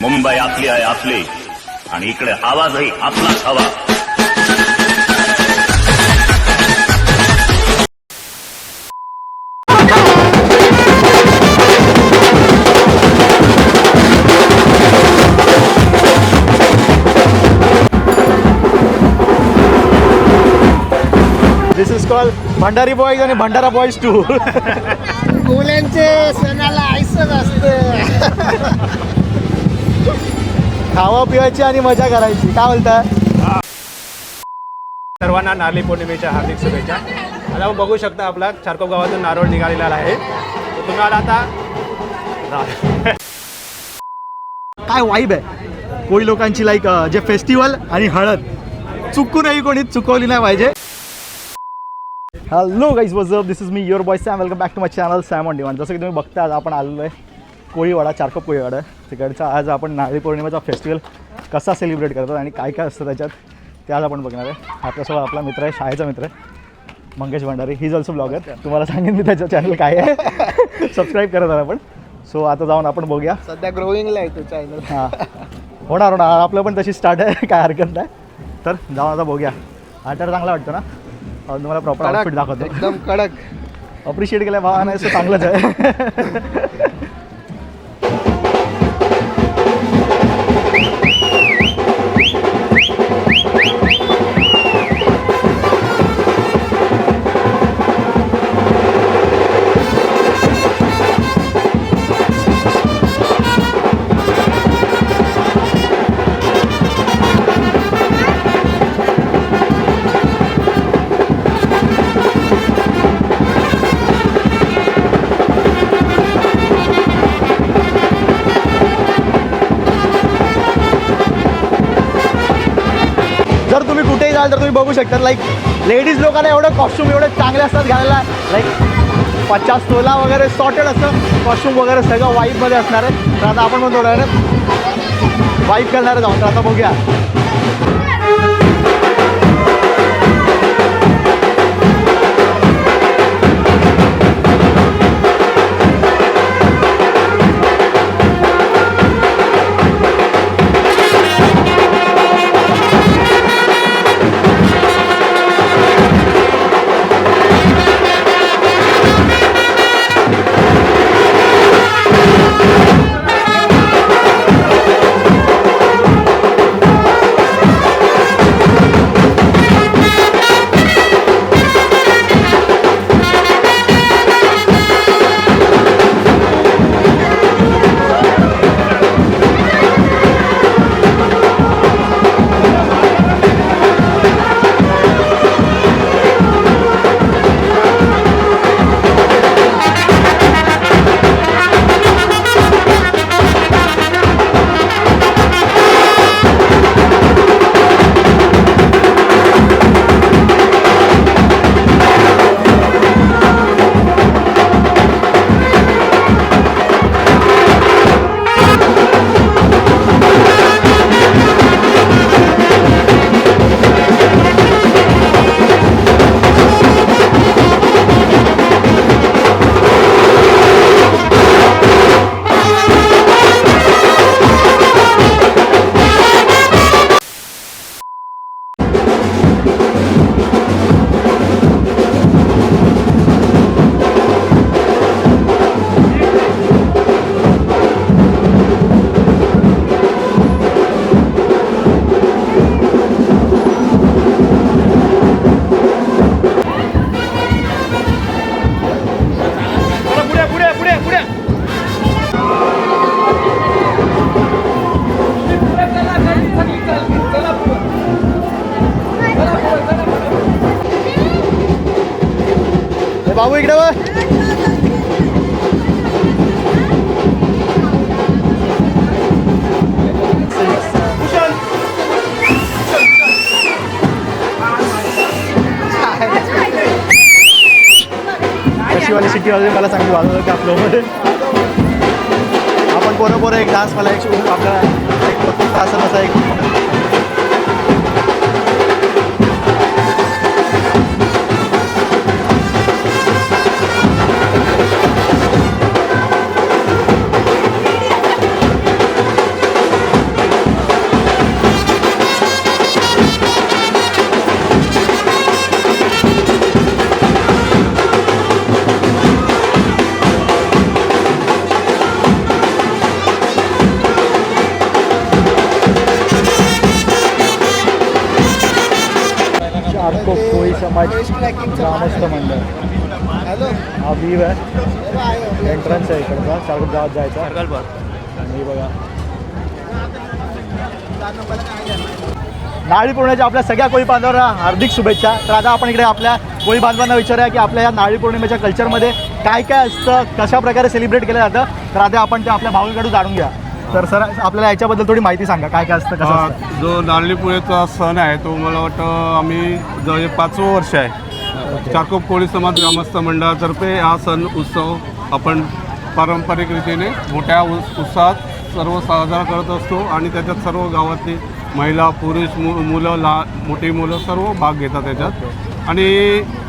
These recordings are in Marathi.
मुंबई आपली आहे आपली. आणि इकडे आवाजही आपलाच हवा. This is call Bhandari boys आणि भंडारा बॉईज टू मुलांचे सणाला आईसच असतं. खावा पिवायची आणि मजा करायची. काय बोलता? सर्वांना नारळी पौर्णिमेच्या हार्दिक शुभेच्छा. आता बघू शकता आपला चारकोप गावातून नारोळ निघालेला आहे. तुम्हाला आता काय वाईब आहे? कोळी लोकांची लाईक जे फेस्टिवल आणि हळद. चुकूनही कोणी चुकवली नाही पाहिजे. Hello guys what's up this is me your boy Sam welcome back to my channel Sam on demand जसं की तुम्ही बघता आज आपण आलेलो आहे कोळीवाडा चारकोप कोळीवाडा. तिकडचा आज आपण नारळी पौर्णिमेचा फेस्टिवल कसा सेलिब्रेट करतात आणि काय काय असतं त्याच्यात ते आज आपण बघणार आहे. आपल्यासोबत आपला मित्र आहे शाळेचा मित्र आहे Mangesh Bhandari. He also blogger तुम्हाला सांगेन मी त्याचं चॅनल काय आहे. सबस्क्राईब करत आहात आपण. सो आता जाऊन आपण बघूया. सध्या ग्रोईंगला आहे तो चॅनल हां. होणार होणार. आपलं पण तशी स्टार्ट आहे काय हरकत नाही. तर जाऊन आता बघूया. आटर चांगला वाटतो ना? तुम्हाला प्रॉपर आउटफिट दाखवतो. एकदम कडक. अप्रिशिएट केलं भावा नाही असं चांगलंच आहे. जाल तर तुम्ही बघू शकता लाईक लेडीज लोकांना एवढं कॉस्ट्युम एवढे चांगले असतात घालायला. लाईक पचास तोला वगैरे सॉर्टेड असतं. कॉस्ट्युम वगैरे सगळं वाईफमध्ये असणार आहे तर आता आपण पण थोडं वाईफ करणार आहे जाऊन तर आता बघूया. इकडे बघ. शिवाली सिटी वाजवे मला सांगितलं वाजवलं का फ्लोमध्ये आपण पोरं पोरं एक डान्स मला एक आपल्याला एक तासन असा एक समाज ग्रामस्थ मंडळ. हॅलो. हा व्ह्यू आहे. एंट्रन्स आहे इकडचा चालू गावात जायचा. आणि बघा. नारळी पौर्णिमेच्या आपल्या सगळ्या कोळी बांधवांना हार्दिक शुभेच्छा. तर आता आपण इकडे आपल्या कोळी बांधवांना विचारूया की आपल्या या नारळी पौर्णिमेच्या कल्चरमध्ये काय काय असतं कशा प्रकारे सेलिब्रेट केलं जातं? तर आता आपण ते आपल्या भावांकडून जाणून घ्या. तर सर आपल्याला याच्याबद्दल थोडी माहिती सांगा काय काय असतं कसं हा, असतं? जो नारळीपुळेचा सण आहे तो मला वाटतं आम्ही जवळ पाचवं वर्ष आहे. चाकोप कोळी समाज ग्रामस्थ मंडळातर्फे हा सण उत्सव आपण पारंपरिक रीतीने मोठ्या उस उत्साहात सर्व साजरा करत असतो आणि त्याच्यात सर्व गावातली महिला पुरुष मु मुलं ला मोठी मुलं सर्व भाग घेतात त्याच्यात. आणि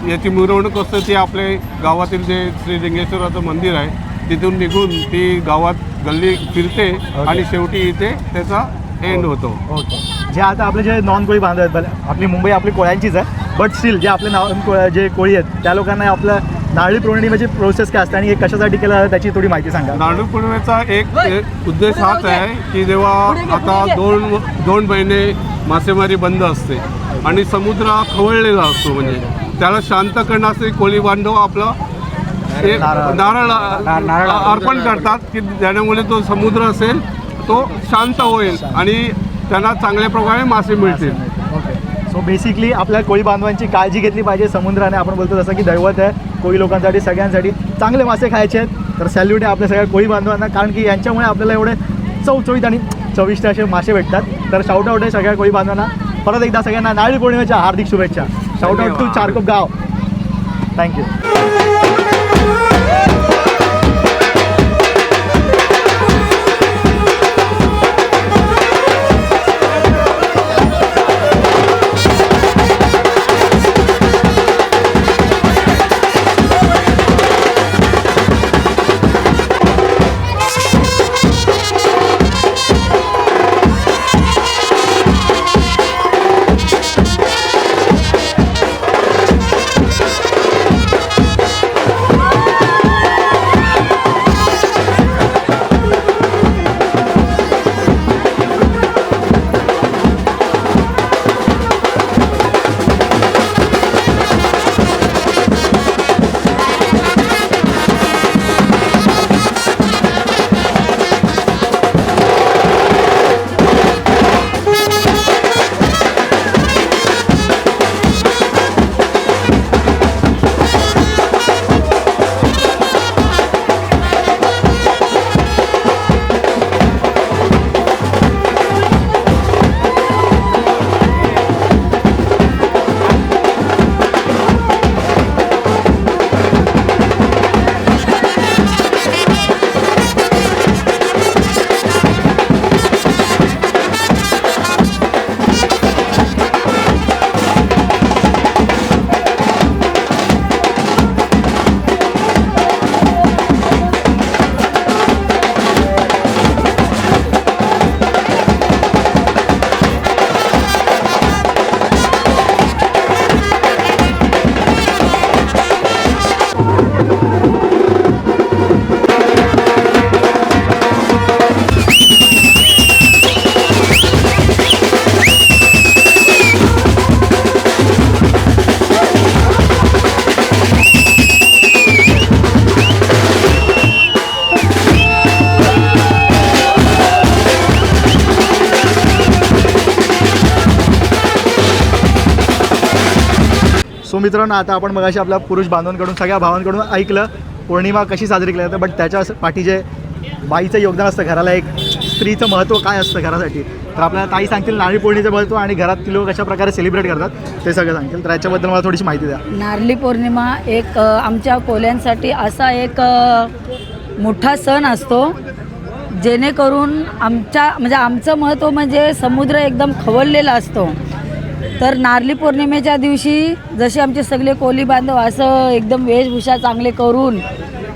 याची मिरवणूक असते ती आपले गावातील जे श्री लिंगेश्वराचं मंदिर आहे तिथून निघून ती गावात गल्ली फिरते आणि शेवटी इथे त्याचा एंड होतो. ओके. जे आता आपले जे नॉन कोळी बांधव आहेत आपली मुंबई आपली कोळ्यांचीच आहे बट स्टील जे आपले नॉन को जे कोळी आहेत त्या लोकांना आपलं नारळी पौर्णिमेची प्रोसेस काय असते आणि हे कशासाठी केलं जातं त्याची थोडी माहिती सांगा. नारळी पौर्णिमेचा एक एक उद्देश हाच आहे की जेव्हा आता दोन दोन महिने मासेमारी बंद असते आणि समुद्र हा खवळलेला असतो म्हणजे त्याला शांत करण्यासाठी कोळी बांधव आपलं ते नारळ- अर्पण करतात की ज्यामुळे तो समुद्र असेल तो शांत होईल आणि त्यांना चांगल्या प्रकारे मासे मिळतील. ओके सो बेसिकली आपल्या कोळी बांधवांची काळजी घेतली पाहिजे. समुद्राने आपण बोलतो जसं की दैवत आहे कोळी लोकांसाठी सगळ्यांसाठी चांगले मासे खायचे आहेत. तर सॅल्यूट आहे आपल्या सगळ्या कोळी बांधवांना कारण की यांच्यामुळे आपल्याला एवढे चवचवीत आणि चविष्ट असे मासे भेटतात. तर शाउट आउट आहे सगळ्या कोळी बांधवांना. परत एकदा सगळ्यांना नारळी पौर्णिमेच्या हार्दिक शुभेच्छा. शाउट आउट टू चारकोप गाव. थँक्यू सो मित्रांनो आता आपण मगाशी आपल्या पुरुष बांधवांकडून सगळ्या भावांकडून ऐकलं पौर्णिमा कशी साजरी केली जाते बट त्याच्या पाठीचे बाईचं योगदान असतं घराला एक स्त्रीचं महत्त्व काय असतं घरासाठी? तर आपल्याला ताई सांगतील नारळी पौर्णिमेचं महत्त्व आणि घरात लोक कशा प्रकारे सेलिब्रेट करतात ते सगळं सांगतील. तर याच्याबद्दल मला थोडीशी माहिती द्या. नारळी पौर्णिमा एक आमच्या कोल्यांसाठी असा एक मोठा सण असतो जेणेकरून आमच्या म्हणजे आमचं महत्त्व म्हणजे समुद्र एकदम खवळलेला असतो. तर नारळी पौर्णिमेच्या दिवशी जसे आमचे सगळे कोली बांधव असं एकदम वेशभूषा चांगले करून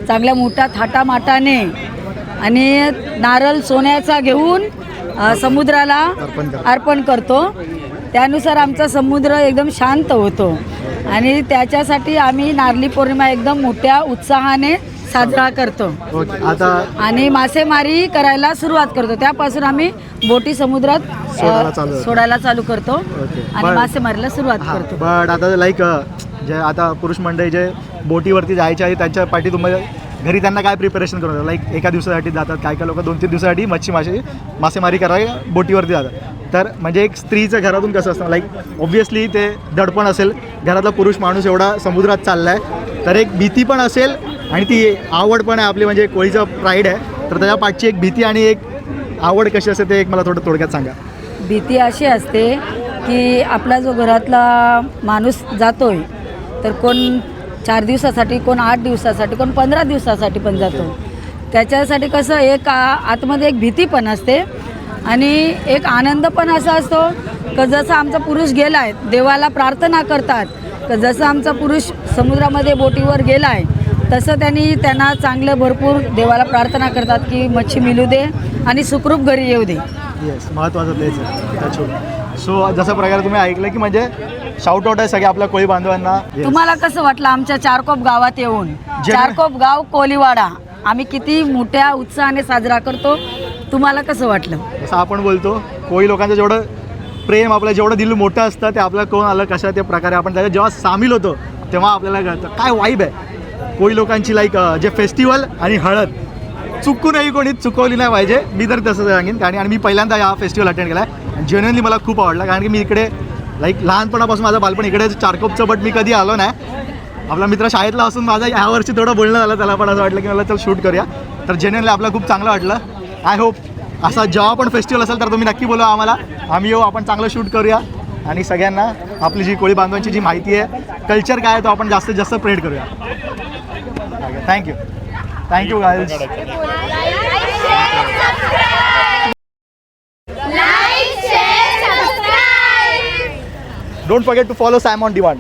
चांगल्या मोठ्या थाटामाटाने आणि नारळ सोन्याचा घेऊन समुद्राला अर्पण करतो. त्यानुसार आमचा समुद्र एकदम शांत होतो. आणि त्याच्यासाठी आम्ही नारळी पौर्णिमा एकदम मोठ्या उत्साहाने साजरा करतो. ओके आता आणि मासेमारी करायला सुरुवात करतो. त्यापासून आम्ही बोटी समुद्रात सोडायला चालू- सोडायला चालू करतो. ओके. आणि पण- मासेमारीला सुरुवात हां करतो. बट आता लाईक जे आता पुरुष मंडळी जे बोटीवरती जायचे आहे त्यांच्या पाठी तुम्हाला घरी त्यांना काय प्रिपरेशन करून लाईक एका दिवसासाठी जातात काय काय लोक दोन तीन दिवसासाठी मच्छी मासे मासेमारी करायला बोटीवरती जातात. तर म्हणजे एक स्त्रीचं घरातून कसं असतं लाईक ऑब्व्हियसली ते दडपण असेल. घरातला पुरुष माणूस एवढा समुद्रात चालला आहे तर एक भीती पण असेल आणि ती आवड पण आहे आपली म्हणजे कोळीचं प्राईड आहे. तर त्याच्या पाठची एक भीती आणि एक आवड कशी असते ते एक मला थोडं थोडक्यात सांगा. भीती अशी असते की आपला जो घरातला माणूस जातोय तर कोण चार दिवसासाठी कोण आठ दिवसासाठी कोण पंधरा दिवसासाठी पण जातो त्याच्यासाठी कसं एक आतमध्ये एक भीती पण असते. आणि एक आनंद पण असा असतो का जसं आमचा पुरुष गेला आहे देवाला प्रार्थना करतात का जसं आमचा पुरुष समुद्रामध्ये बोटीवर गेला आहे तसं त्यांनी त्यांना चांगलं भरपूर देवाला प्रार्थना करतात की मच्छी मिळू दे आणि सुखरूप घरी येऊ दे. येस महत्त्वाचं तेच सो जसं प्रकारे तुम्ही ऐकलं की म्हणजे शाउट आउट आहे सगळ्या आपल्या कोळी बांधवांना. तुम्हाला कसं वाटलं आमच्या चारकोप गावात येऊन? चारकोप गाव कोलीवाडा. आम्ही किती मोठ्या उत्साहाने साजरा करतो. तुम्हाला कसं वाटलं? जसं आपण बोलतो कोळी लोकांचं जेवढं प्रेम आपलं जेवढं दिल मोठं असतं ते आपलं कोण आलं कशा त्या प्रकारे आपण त्याच्यात जेव्हा सामील होतो तेव्हा आपल्याला कळतं. काय वाईब आहे? कोळी लोकांची लाईक जे फेस्टिवल आणि हळद. चुकूनही कोणी चुकवली नाही पाहिजे. मी तर तसं सांगेन. कारण आणि मी पहिल्यांदा हा फेस्टिवल अटेंड केला आहे जेन्युअनली मला खूप आवडला. कारण की मी इकडे लाईक लहानपणापासून माझं बालपण इकडे चारकोपचं बट मी कधी आलो नाही. आपला मित्र शाळेतला असून माझा यावर्षी थोडं बोलणं झालं. त्याला पण असं वाटलं की मला चल शूट करूया. तर जेन्युअनली आपलं खूप चांगलं वाटलं. आय होप असा जेव्हा पण फेस्टिवल असेल तर तुम्ही नक्की बोलवा आम्हाला. आम्ही येऊ आपण चांगलं शूट करूया. आणि सगळ्यांना आपली जी कोळी बांधवांची जी माहिती आहे कल्चर काय आहे तो आपण जास्तीत जास्त प्रेड करूया. Thank you thank you guys. Don't forget to follow Sam on demand